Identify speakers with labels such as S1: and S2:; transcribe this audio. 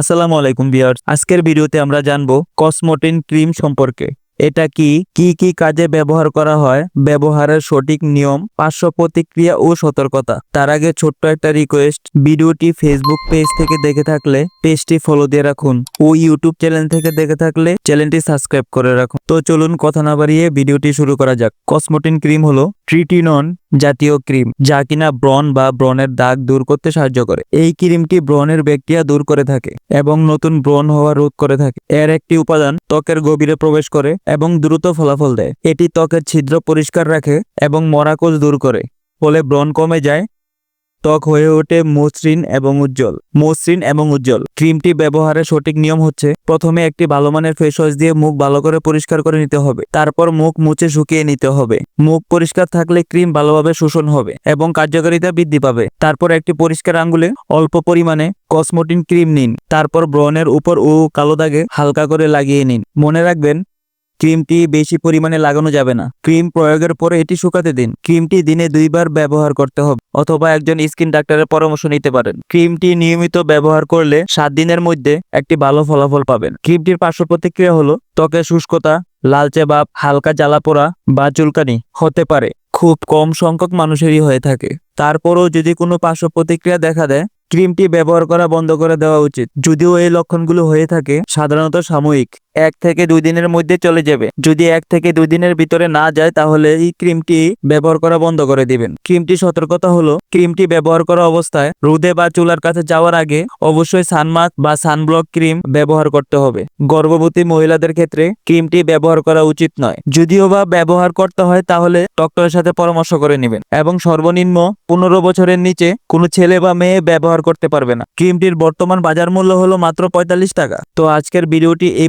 S1: আসসালামু আলাইকুম বিয়ার্স আজকের ভিডিওতে আমরা জানব কসমোটিন ক্রিম সম্পর্কে। এটা কি কি কি কাজে ব্যবহার করা হয়, ব্যবহারের সঠিক নিয়ম, পার্শ্ব প্রতিক্রিয়া ও সতর্কতা। তার আগে ছোট্ট একটা রিকোয়েস্ট ভিডিওটি ফেসবুক পেজ থেকে দেখে থাকলে পেজটি ফলো দিয়ে রাখুন ও ইউটিউব চ্যানেল থেকে দেখে থাকলে চ্যানেলটি সাবস্ক্রাইব করে রাখুন। তো চলুন কথা না বাড়িয়ে ভিডিওটি শুরু করা যাক। কসমোটিন ক্রিম হলো ট্রিটিনন জাতীয় ক্রিম, যা কিনা ব্রণ বা ব্রণের দাগ দূর করতে সাহায্য করে। এই ক্রিমটি ব্রণের ব্যাকটেরিয়া দূর করে থাকে এবং নতুন ব্রণ হওয়া রোধ করে থাকে। এর একটি উপাদান ত্বকের গভীরে প্রবেশ করে এবং দ্রুত ফলাফল দেয়। এটি ত্বকের ছিদ্র পরিষ্কার রাখে এবং মরাকোষ দূর করে, ফলে ব্রণ কমে যায় ত্বক হয়ে ওঠে মসৃণ এবং উজ্জ্বল। মসৃণ এবং উজ্জ্বল। ক্রিমটি ব্যবহারের সঠিক নিয়ম হচ্ছে, প্রথমে একটি ভালো মানের ফেস ওয়াশ দিয়ে মুখ ভালো করে পরিষ্কার করে নিতে হবে। তারপর মুখ মুছে শুকিয়ে নিতে হবে। মুখ পরিষ্কার থাকলে ক্রিম ভালোভাবে শোষণ হবে এবং কার্যকারিতা বৃদ্ধি পাবে। তারপর একটি পরিষ্কার আঙ্গুলে অল্প পরিমাণে কসমোটিন ক্রিম নিন। তারপর ব্রণের উপর ও কালো দাগে হালকা করে লাগিয়ে নিন। মনে রাখবেন ক্রিমটি বেশি পরিমাণে লাগানো যাবে না। ক্রিম প্রয়োগের পরে এটি শুকাতে দিন। ক্রিমটি দিনে দুইবার ব্যবহার করতে হবে, অথবা একজন স্কিন ডাক্তারের পরামর্শ নিতে পারেন। ক্রিমটি নিয়মিত ব্যবহার করলে সাত দিনের মধ্যে একটি ভালো ফলাফল পাবেন। ক্রিমটির পার্শ্ব প্রতিক্রিয়া হলো ত্বকের শুষ্কতা, লালচে ভাব, হালকা জ্বালা পোড়া বা চুলকানি হতে পারে। খুব কম সংখ্যক মানুষেরই হয়ে থাকে। তারপরও যদি কোনো পার্শ্ব প্রতিক্রিয়া দেখা দেয়, ক্রিমটি ব্যবহার করা বন্ধ করে দেওয়া উচিত। যদিও এই লক্ষণগুলো হয়ে থাকে, সাধারণত সাময়িক। এক থেকে দুই দিনের মধ্যে চলে যাবে। যদি এক থেকে দুই দিনের ভিতরে না যায়, তাহলে এই ক্রিমটি ব্যবহার করা বন্ধ করে দিবেন। ক্রিমটি সতর্কতা হলো, ক্রিমটি ব্যবহার করা অবস্থায় রোদে বা চুলার কাছে যাওয়ার আগে অবশ্যই সানমাস্ক বা সানব্লক ক্রিম ব্যবহার করতে হবে। গর্ভবতী মহিলাদের ক্ষেত্রে ক্রিমটি ব্যবহার করা উচিত নয়। যদিও বা ব্যবহার করতে হয়, তাহলে ডক্টরের সাথে পরামর্শ করে নেবেন। এবং সর্বনিম্ন পনেরো বছরের নিচে কোনো ছেলে বা মেয়ে ব্যবহার করতে পারবে না। ক্রিমটির বর্তমান বাজার মূল্য হলো মাত্র পঁয়তাল্লিশ টাকা। তো আজকের ভিডিওটি এই